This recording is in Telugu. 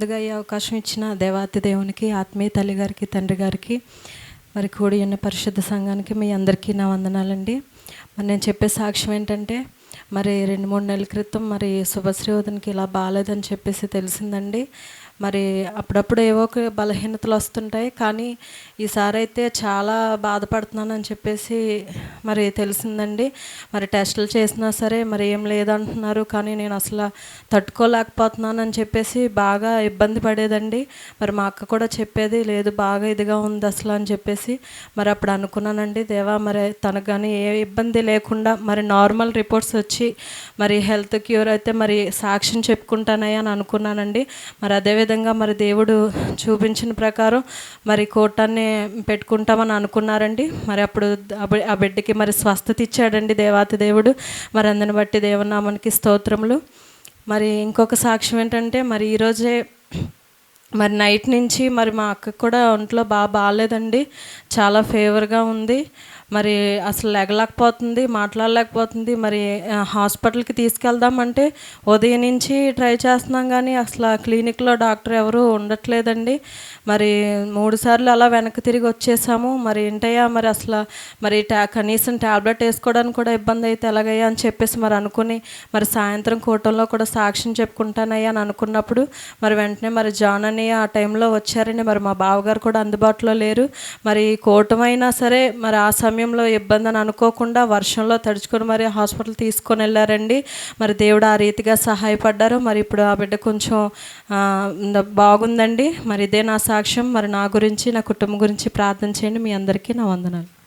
ముందుగా ఈ అవకాశం ఇచ్చిన దేవాతి దేవునికి ఆత్మీయ తల్లి గారికి తండ్రి గారికి మరి కూడి ఉన్న పరిశుద్ధ సంఘానికి మీ అందరికీ నా వందనాలండి. మరి నేను చెప్పే సాక్ష్యం ఏంటంటే మరి రెండు మూడు నెలల క్రితం మరి శుభశ్రీవదనికి ఇలా బాగాలేదని చెప్పేసి తెలిసిందండి. మరి అప్పుడప్పుడు ఏవో బలహీనతలు వస్తుంటాయి. కానీ ఈసారి అయితే చాలా బాధపడుతున్నాను అని చెప్పేసి మరి తెలిసిందండి. మరి టెస్టులు చేసినా సరే మరి ఏం లేదంటున్నారు. కానీ నేను అసలు తట్టుకోలేకపోతున్నాను అని చెప్పేసి బాగా ఇబ్బంది పడేదండి. మరి మా అక్క కూడా చెప్పేది లేదు బాగా ఇదిగా ఉంది అసలు అని చెప్పేసి మరి అప్పుడు అనుకున్నానండి. దేవా మరి తనకు కానీ ఏ ఇబ్బంది లేకుండా మరి నార్మల్ రిపోర్ట్స్ వచ్చి మరి హెల్త్ క్యూర్ అయితే మరి సాక్ష్యం చెప్పుకుంటానయ్యా అని అనుకున్నానండి. మరి అదేవిధంగా మరి దేవుడు చూపించిన ప్రకారం మరి కోటాన్ని పెట్టుకుంటామని అనుకున్నారండి. మరి అప్పుడు ఆ ఆ బిడ్డకి మరి స్వస్థత ఇచ్చాడండి దేవాతి దేవుడు. మరి అందుని బట్టి దేవనామానికి స్తోత్రములు. మరి ఇంకొక సాక్ష్యం ఏంటంటే మరి ఈరోజే మరి నైట్ నుంచి మరి మా అక్కకు కూడా ఒంట్లో బాగా బాగాలేదండి. చాలా ఫేవర్గా ఉంది. మరి అసలు లెగలేకపోతుంది మాట్లాడలేకపోతుంది. మరి హాస్పిటల్కి తీసుకెళ్దామంటే ఉదయం నుంచి ట్రై చేస్తున్నాం కానీ అసలు ఆ క్లినిక్లో డాక్టర్ ఎవరు ఉండట్లేదండి. మరి మూడు సార్లు అలా వెనక్కి తిరిగి వచ్చేసాము. మరి ఏంటయ్యా మరి అసలు మరి టా కనీసం ట్యాబ్లెట్ వేసుకోవడానికి కూడా ఇబ్బంది అయితే ఎలాగయ్యా అని చెప్పేసి మరి అనుకుని మరి సాయంత్రం కూటంలో కూడా సాక్ష్యం చెప్పుకుంటానయ్యా అని అనుకున్నప్పుడు మరి వెంటనే మరి జాన్ అని ఆ టైంలో వచ్చారని మరి మా బావగారు కూడా అందుబాటులో లేరు. మరి కూటమైనా సరే మరి ఆ సమయం సమయంలో ఇబ్బంది అని అనుకోకుండా వర్షంలో తడుచుకొని మరి హాస్పిటల్ తీసుకొని వెళ్ళారండి. మరి దేవుడు ఆ రీతిగా సహాయపడ్డారు. మరి ఇప్పుడు ఆ బిడ్డ కొంచెం బాగుందండి. మరి ఇదే నా సాక్ష్యం. మరి నా గురించి నా కుటుంబం గురించి ప్రార్థన చేయండి. మీ అందరికీ నా వందనాలు.